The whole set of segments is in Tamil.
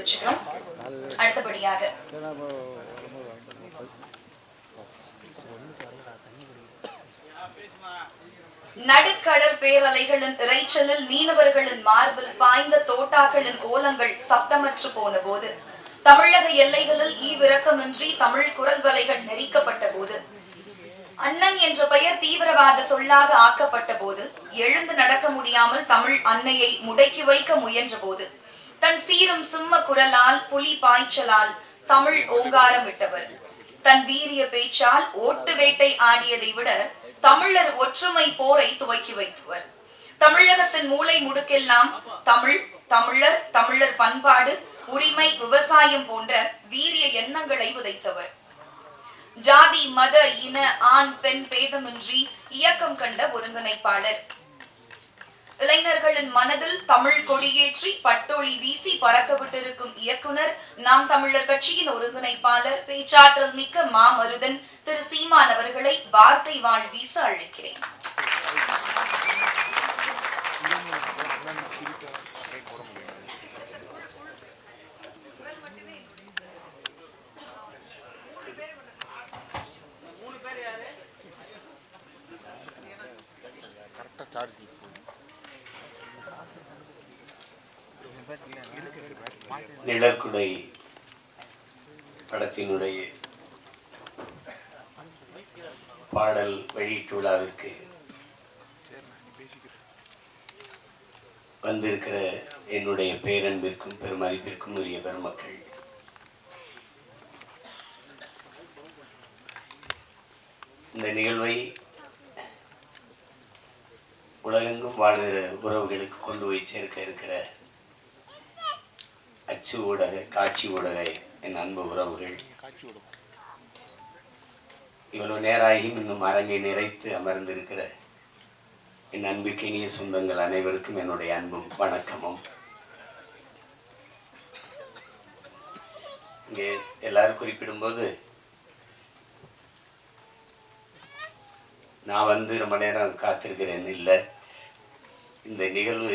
எடுத்து அடுத்தபடியாக. நடுக்கடற் பேரலைகளின் இறைச்சலில் மீனவர்களின் மார்பில் பாய்ந்த தோட்டாக்களின் கோலங்கள் சப்தமற்று போன போது தமிழக எல்லைகளில் ஈவிரக்கமின்றி தமிழ் குரல் வலைகள் நெறிக்கப்பட்ட போது அண்ணன் என்ற பெயர் தீவிரவாத சொல்லாக ஆக்கப்பட்ட போது எழுந்து நடக்க முடியாமல் தமிழ் அன்னையை முடக்கி வைக்க முயன்ற போது தன் சீரும் சிம்ம குரலால் புலி பாய்ச்சலால் தமிழ் ஓங்காரமிட்டவர் தன் வீரிய பேச்சால் ஓட்டு வேட்டை ஆடியதை விட தமிழர் ஒற்றுமை போரை துவக்கி வைத்தவர். தமிழகத்தின் மூலை முடுக்கெல்லாம் தமிழ் தமிழர் தமிழர் பண்பாடு உரிமை விவசாயம் போன்ற வீரிய எண்ணங்களை விதைத்தவர் ஜாதி மத இன ஆண் பெண் பேதமின்றி இயக்கம் கண்ட ஒருங்கிணைப்பாளர். இளைஞர்களின் மனதில் தமிழ் கொடியேற்றி பட்டொளி வீசி பறக்க விட்டிருக்கும் இயக்குனர் நாம் தமிழர் கட்சியின் ஒருங்கிணைப்பாளர் பேச்சாற்றல் மிக்க மாமருதன் திரு சீமான் அவர்களை வார்த்தை வாழ் வீச அழைக்கிறேன். நிழற்குடை படத்தினுடைய பாடல் வெளியீட்டு விழாவிற்கு வந்திருக்கிற என்னுடைய பேரன்பிற்கும் பெருமதிப்பிற்கும் உரிய பெருமக்கள். இந்த நிகழ்வை உலகெங்கும் வாழ்கிற உறவுகளுக்கு கொண்டு போய் சேர்க்க இருக்கிற அச்சு ஊடக காட்சி ஊடக என் அன்பு உறவுகள். காட்சி இவ்வளவு நேராகியும் இன்னும் அரங்கை நிறைத்து அமர்ந்திருக்கிற என் அன்புக்கினிய சொந்தங்கள் அனைவருக்கும் என்னுடைய அன்பும் வணக்கமும். இங்கே எல்லாரும் குறிப்பிடும்போது நான் வந்து ரொம்ப நேரம் காத்திருக்கிறேன். இல்லை இந்த நிகழ்வு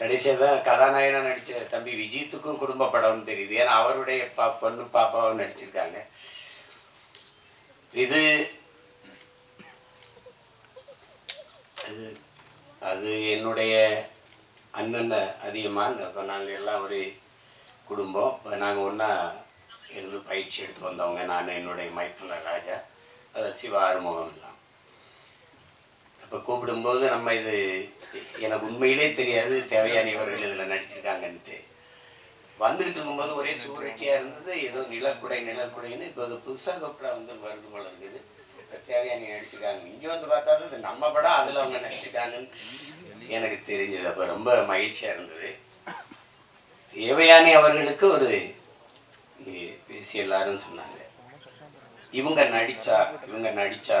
கடைசியாக தான் கதாநாயகனாக நடித்த தம்பி விஜித்துக்கும் குடும்ப படம்னு தெரியுது. ஏன்னா அவருடைய பா பொண்ணு பாப்பாவும் நடிச்சிருக்காங்க. இது அது அது என்னுடைய அண்ணன் அதிகமாக இப்போ நாங்கள் எல்லாம் ஒரு குடும்பம். இப்போ நாங்கள் ஒன்றா இருந்து பயிற்சி எடுத்து வந்தவங்க. நான் என்னுடைய மைத்துனர் ராஜா. அதை சிவ ஆறுமுகம் எல்லாம் இப்போ கூப்பிடும்போது நம்ம இது எனக்கு உண்மையிலே தெரியாது தேவையான இவர்கள் இதில் நடிச்சிருக்காங்கன்ட்டு. வந்துகிட்டு இருக்கும்போது ஒரே சூரட்டியாக இருந்தது ஏதோ நிலக்குடை நிலக்குடைன்னு இப்போ அது புதுசாக தொப்படா வந்து வருது போல இருக்குது. இப்போ தேவையான நடிச்சிருக்காங்க. இங்கே வந்து பார்த்தா இது நம்ம படம் அதில் அவங்க நடிச்சிருக்காங்கன்னு எனக்கு தெரிஞ்சது. அப்போ ரொம்ப மகிழ்ச்சியாக இருந்தது. தேவையானி அவர்களுக்கு ஒரு பேசி எல்லாரும் சொன்னாங்க. இவங்க நடிச்சா இவங்க நடிச்சா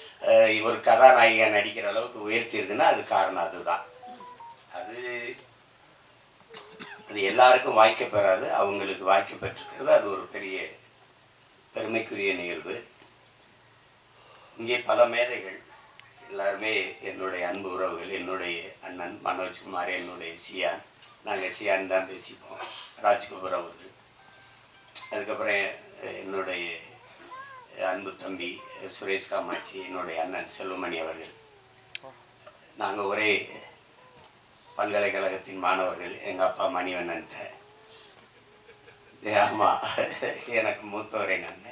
இவர் கதாநாயகன் நடிக்கிற அளவுக்கு உயர்த்தியிருக்குன்னா அது காரணம் அதுதான். அது அது எல்லாருக்கும் வாய்க்க பெறாது அவங்களுக்கு வாய்க்க பெற்றிருக்கிறது அது ஒரு பெரிய பெருமைக்குரிய நிகழ்வு. இங்கே பல மேதைகள் எல்லாருமே என்னுடைய அன்பு உறவுகள் என்னுடைய அண்ணன் மனோஜ்குமார் என்னுடைய சியான் நாங்கள் சியான் தான் பேசிப்போம் ராஜ்குமார் அவர்கள். அதுக்கப்புறம் என்னுடைய அன்பு தம்பி சுரேஷ் காமாட்சி என்னுடைய அண்ணன் செல்வமணி அவர்கள். நாங்கள் ஒரே பல்கலைக்கழகத்தின் மாணவர்கள் எங்கள் அப்பா மணிவண்ணன்ட்ட. ஆமாம் எனக்கு மூத்தவர் நான் அண்ணன்